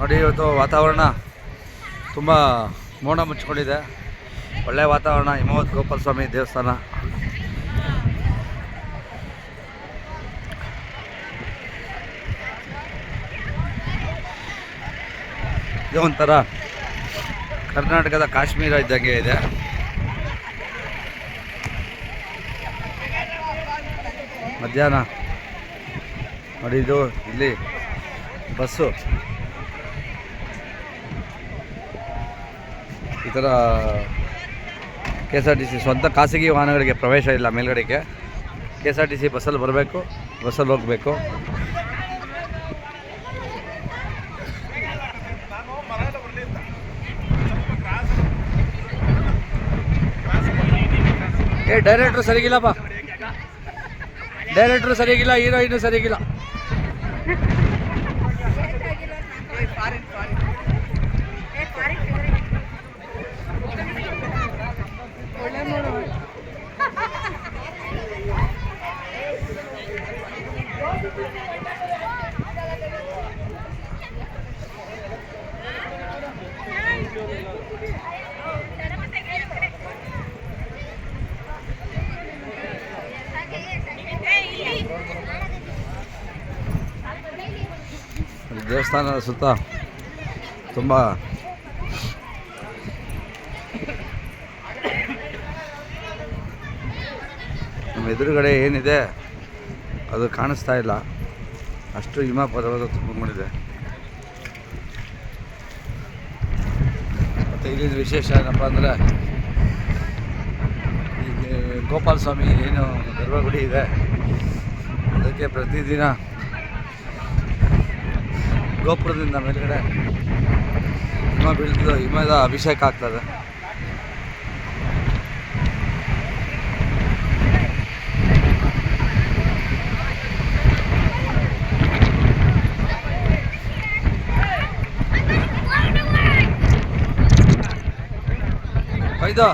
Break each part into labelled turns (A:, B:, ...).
A: ನೋಡಿ, ಇವತ್ತು ವಾತಾವರಣ ತುಂಬ ಮೋಡ ಮುಚ್ಚಿಕೊಂಡಿದೆ. ಒಳ್ಳೆಯ ವಾತಾವರಣ, ಹಿಮವತ್ ಗೋಪಾಲ ಸ್ವಾಮಿ ದೇವಸ್ಥಾನ. ಇದು ಒಂಥರ ಕರ್ನಾಟಕದ ಕಾಶ್ಮೀರ ಇದ್ದಂಗೆ ಇದೆ. ಮಧ್ಯಾಹ್ನ. ನೋಡಿ, ಇದು ಇಲ್ಲಿ ಬಸ್ಸು. ಈ ಥರ K S R T C ಸ್ವಂತ ಖಾಸಗಿ ವಾಹನಗಳಿಗೆ ಪ್ರವೇಶ ಇಲ್ಲ ಮೇಲ್ಗಡೆಗೆ. K S R T C ಬಸ್ಸಲ್ಲಿ ಬರಬೇಕು ಬಸ್ಸಲ್ಲಿ ಹೋಗಬೇಕು. ಏ ಡೈರೆಕ್ಟ್ರು ಸರಿಗಿಲ್ಲಪ್ಪ. ಡೈರೆಕ್ಟ್ರು ಸರಿಗಿಲ್ಲ ಹೀರೋಯಿನು ಸರಿಯಾಗಿಲ್ಲ ಈ ದೇವಸ್ಥಾನದ ಸುತ್ತ ತುಂಬ ನಮ್ಮ ಎದುರುಗಡೆ ಏನಿದೆ? ಅದು ಕಾಣಿಸ್ತಾ ಇಲ್ಲ. ಅಷ್ಟು ಹಿಮ ಪರ್ವತ ತುಂಬಿಕೊಂಡಿದೆ. ಮತ್ತು ಇಲ್ಲಿನ ವಿಶೇಷ ಏನಪ್ಪ ಅಂದರೆ ಗೋಪಾಲ ಸ್ವಾಮಿ ಏನು ಗರ್ಭಗುಡಿ ಇದೆ. ಅದಕ್ಕೆ ಪ್ರತಿದಿನ ಗೋಪುರದಿಂದ ಮೇಲುಗಡೆ ಹಿಮ ಬೀಳ್ತದೆ, ಹಿಮದ ಅಭಿಷೇಕ ಆಗ್ತದೆ. ಐದು.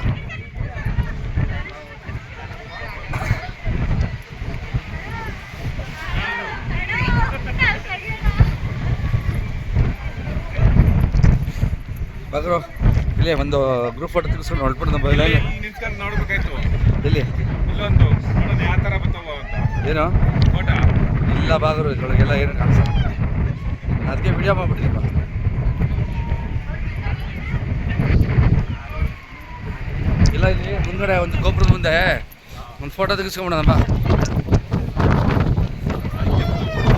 A: ಬಗ್ರು ಇಲ್ಲೇ ಒಂದು ಗ್ರೂಪ್ ಫೋಟೋ ತೆಗೆಸ್ಕೊಂಡು ಹೊರಟ್ಬಿಟ್ಟು ನಮ್ಮ
B: ಇಲ್ಲಿ. ನಿಂತ್ಕೊಂಡು ನೋಡ್ಬೇಕಾಯ್ತು.
A: ಎಲ್ಲಿ
B: ಇಲ್ಲೊಂದು ನೋಡೋಣ ಯಾವ ಥರ ಬರ್ತಾವ ಅಂತ.
A: ಏನು?
B: ಫೋಟೋ.
A: ಇಲ್ಲ ಬಾಗರು ಇದ್ರೊಳಗೆಲ್ಲ ಏನು ಕಾಣಿಸ್ತಾ ಅದಕ್ಕೆ ವಿಡಿಯೋ ಮಾಡ್ಬಿಟ್ಟಿದ್ದೀಪ ಇಲ್ಲಿ ಮುಂದ್ಗಡೆ ಒಂದು ಗೋಪುರದ ಮುಂದೆ ಒಂದು ಫೋಟೋ ತೆಗಿಸ್ಕೊಂಬಿಡೋಣ